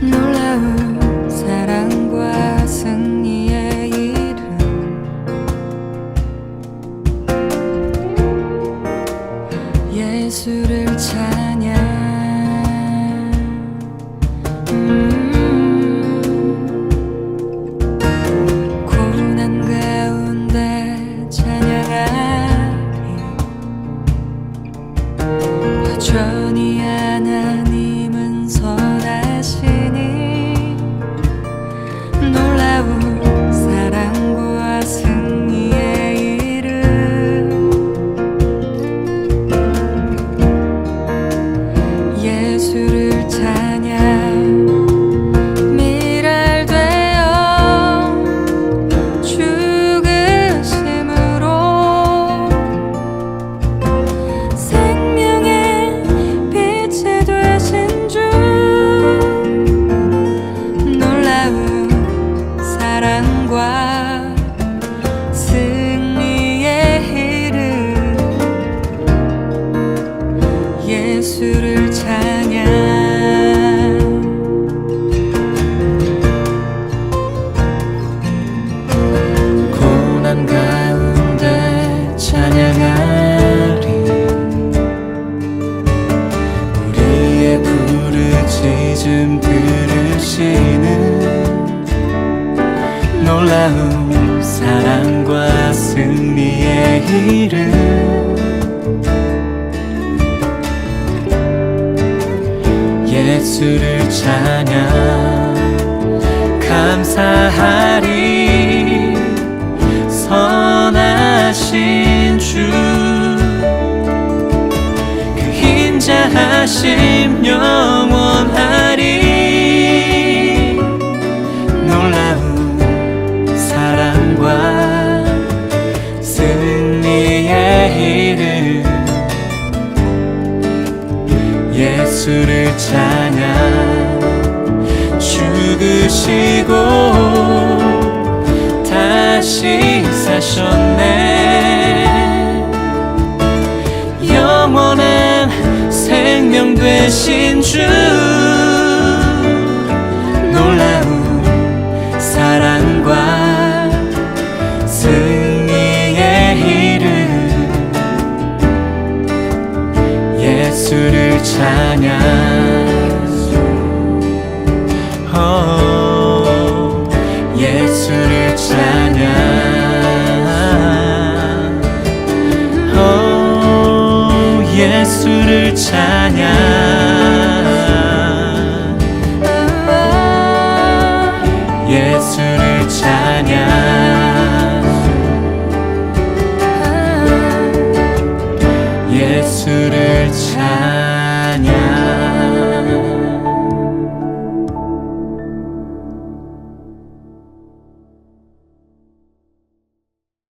놀라운 사랑과 승리의 이름. 예수를 찬양. 음. 고난 가운데 찬양하리. 저 부르짖음 들으시는 놀라운 사랑과 승리의 이름. 예수를 찬양 감사하리. 선하신 주 그 인자하심 영 죽으시고 다시 사셨네. 영원한 생명 되신 주 예수를 찬양